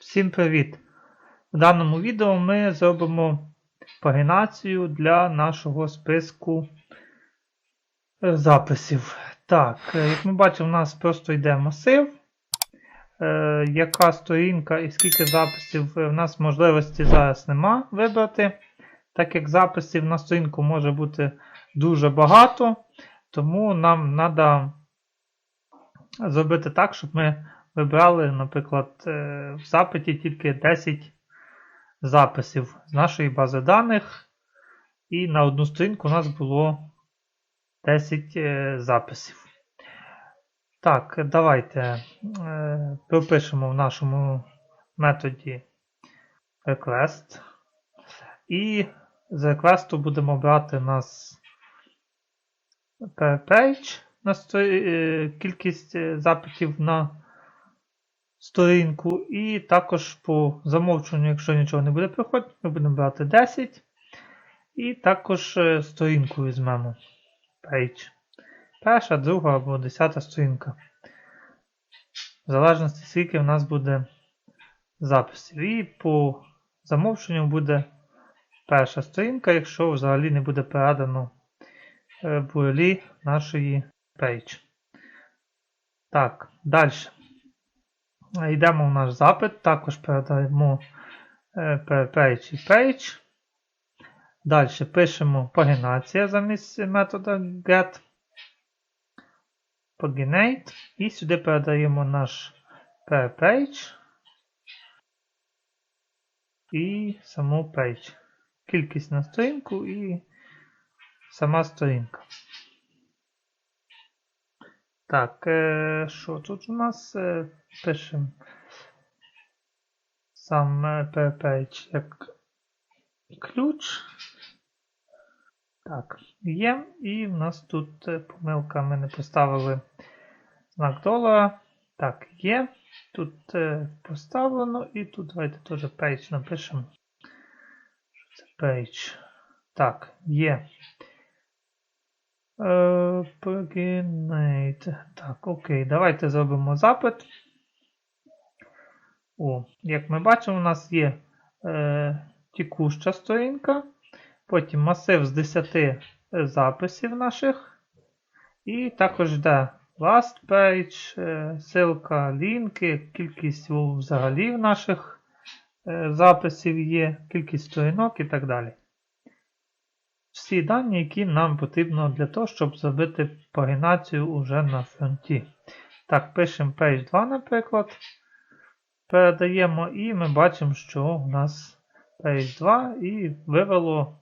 Всім привіт! В даному відео ми зробимо пагінацію для нашого списку е, записів. Так, е, як ми бачимо, у нас просто йде масив. Е, яка сторінка і скільки записів в нас можливості зараз нема вибрати. Так як записів на сторінку може бути дуже багато, тому нам треба зробити так, щоб ми вибрали, наприклад, е, в запиті тільки 10 записів з нашої бази даних. І на одну сторінку у нас було 10 е, записів. Так, давайте е, пропишемо в нашому методі request. І з request будемо брати нас per page на кількість запитів на сторінку. І також по замовчуванню, якщо нічого не буде приходити, ми будемо брати 10. І також е, сторінку візьмемо. Page. Перша, друга або десята сторінка. В залежності, скільки в нас буде записів. І по замовчуванню буде перша сторінка, якщо взагалі не буде передано е, бурелі нашої page. Так, далі. Йдемо в наш запит, також передаємо е, page і page. Далі пишемо пагінація замість метода get. Paginate. І сюди передаємо наш page і саму page. Кількість на сторінку і сама сторінка. Так, е, що тут у нас? Е, пишемо сам е, page як ключ. Так, є. І в нас тут е, помилка, ми не поставили знак долара. Так, є. Тут е, поставлено, і тут давайте теж page напишемо. Що це page? Так, є. Е, Так, окей, давайте зробимо запит. О, як ми бачимо, у нас є е, текуща сторінка. Потім масив з 10 записів наших. І також йде last page, е, ссылка, лінки, кількість взагалі наших е, записів є, кількість сторінок і так далі. Всі дані, які нам потрібно для того, щоб зробити пагінацію уже на фронті. Так, пишемо page 2, наприклад. Передаємо, і ми бачимо, що у нас page 2 і вивело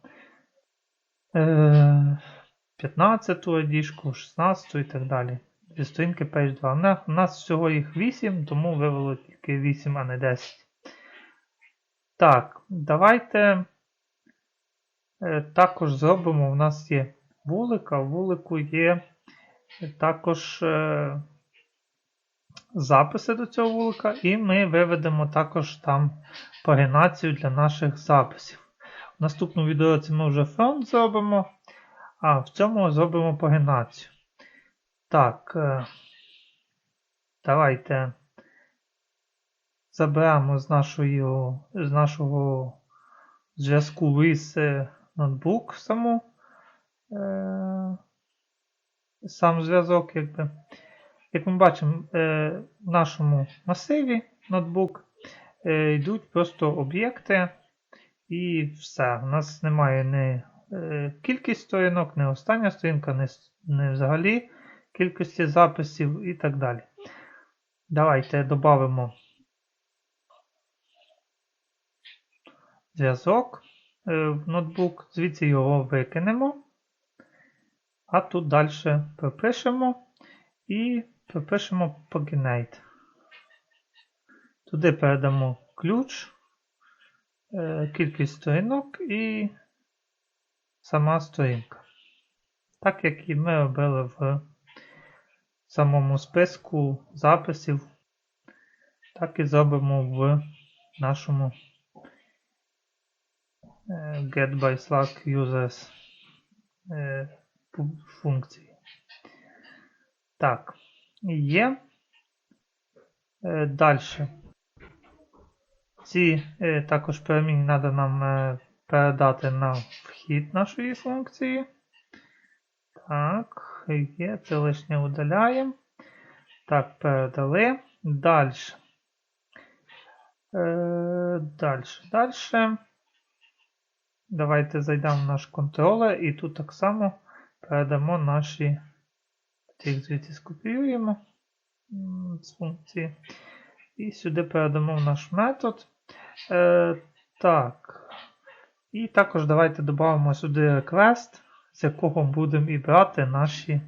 е, 15 діжку, 16 і так далі. Зі сторінки page 2. У нас- всього їх 8, тому вивело тільки 8, а не 10. Так, давайте також зробимо. У нас є вулик, а в вулику є також е, записи до цього вулика, і ми виведемо також там пагінацію для наших записів. В наступному відео ми вже фронт зробимо, а в цьому зробимо пагінацію. Так, е, давайте заберемо з нашого зв'язку вис ноутбук саму, е, сам зв'язок. якби. Як ми бачимо, е, в нашому масиві ноутбук е, йдуть просто об'єкти і все. У нас немає ні кількість сторінок, ні остання сторінка, ні, взагалі кількості записів і так далі. Давайте додамо зв'язок в ноутбук, звідси його викинемо. А тут далі пропишемо і пропишемо Paginate. Туди передамо ключ, е, кількість сторінок і сама сторінка. Так як і ми робили в самому списку записів, так і зробимо в нашому е, get by Slack users е, функції. Так, є. Далі. Ці е, також перемінні треба нам е, передати на вхід нашої функції. Так, є, це лишнє удаляємо. Так, передали. Далі. Е, далі. Далі. Давайте зайдемо в наш контролер і тут так само передамо наші. Їх звідси скопіюємо з функції. І сюди передамо в наш метод. Е, так. І також давайте додамо сюди request, з якого будемо і брати наші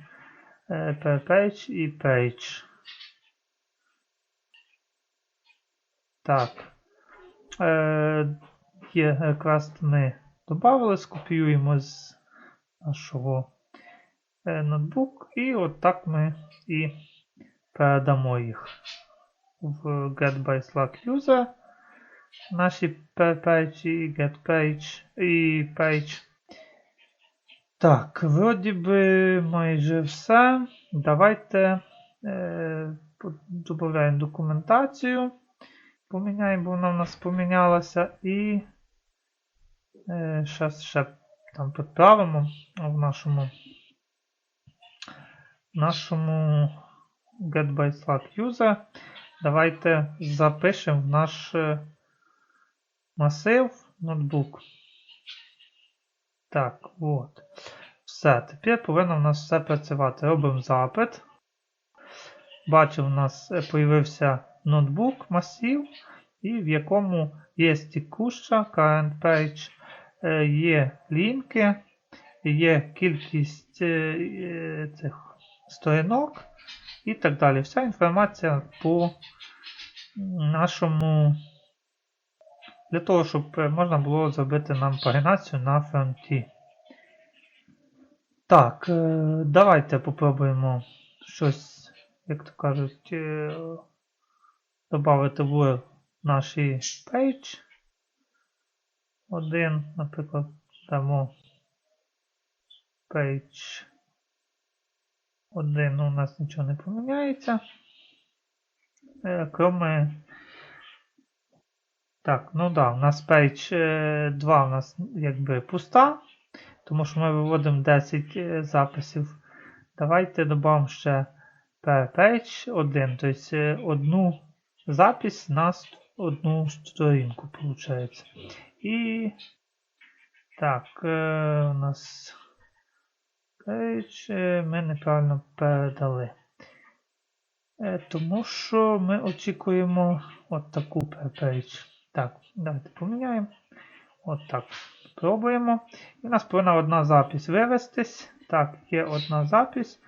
е, page і page. Так. Е, є request ми додали, скопіюємо з нашого е, ноутбук, і от так ми і передамо їх в get user. Наші page і get page і page. Так, вроді би майже все. Давайте е, додаємо документацію. Поміняємо, бо вона в нас помінялася. І е, ще, там підправимо в нашому нашому get by Slack user. Давайте запишемо в наш е, масив ноутбук. Так, от. Все. Тепер повинно в нас все працювати. Робимо запит. Бачимо, у нас з'явився ноутбук масив, і в якому є текуща current page, е, Е, є лінки, є кількість е, е, цих сторінок і так далі. Вся інформація по нашому, для того, щоб можна було зробити нам пагінацію на фронті. Так, давайте попробуємо щось, як то кажуть, додати в наші пейдж. Один, наприклад, дамо page 1, ну у нас нічого не поміняється. Е, кроме. Так, ну да, у нас page е, 2 у нас якби пуста, тому що ми виводимо 10 е, записів. Давайте додамо ще page 1, тобто одну запись у нас одну сторінку, виходить. І так, у нас page ми неправильно передали. Е, Тому що ми очікуємо от таку page. Так, давайте поміняємо. От так. Пробуємо. І у нас повинна одна запись вивестись. Так, є одна запись.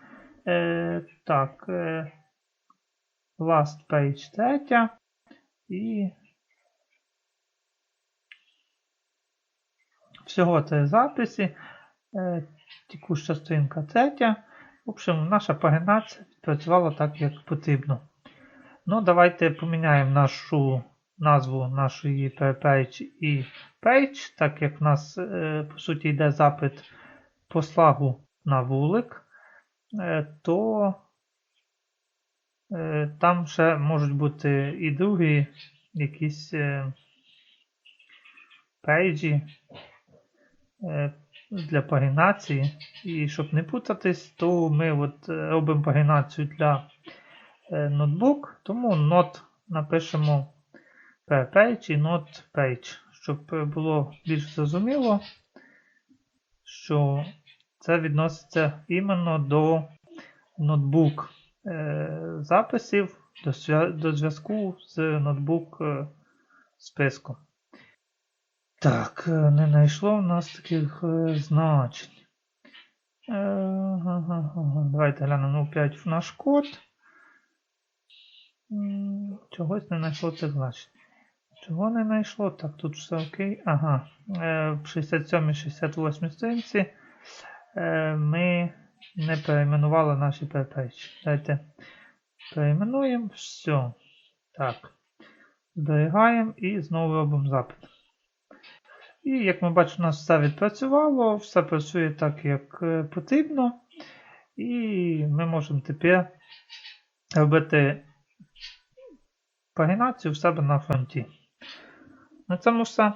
Е, Так. Е, last page третя. І. Всього три записи. Е, Текуща сторінка третя. В общем, наша пагінація працювала так, як потрібно. Ну, давайте поміняємо нашу назву нашої page і page, так як в нас, е, по суті, йде запит по слагу на вулик, е, то там ще можуть бути і другі якісь пейджі для пагінації. І щоб не путатись, то ми от робимо пагінацію для ноутбук, тому not напишемо page і not page, щоб було більш зрозуміло, що це відноситься іменно до ноутбук записів до зв'язку з ноутбук списком. Так, не знайшло в нас таких е, значень. Е, Давайте глянемо опять в наш код. Чогось не знайшло цих значень. Чого не знайшло? Так, тут все окей. Ага. Е, В 67-68 сторінці ми не перейменували наші перепечі. Давайте перейменуємо. Все. Так. Зберігаємо і знову робимо запит. І, як ми бачимо, у нас все відпрацювало, все працює так, як е, потрібно. І ми можемо тепер робити пагінацію в себе на фронті. На цьому все.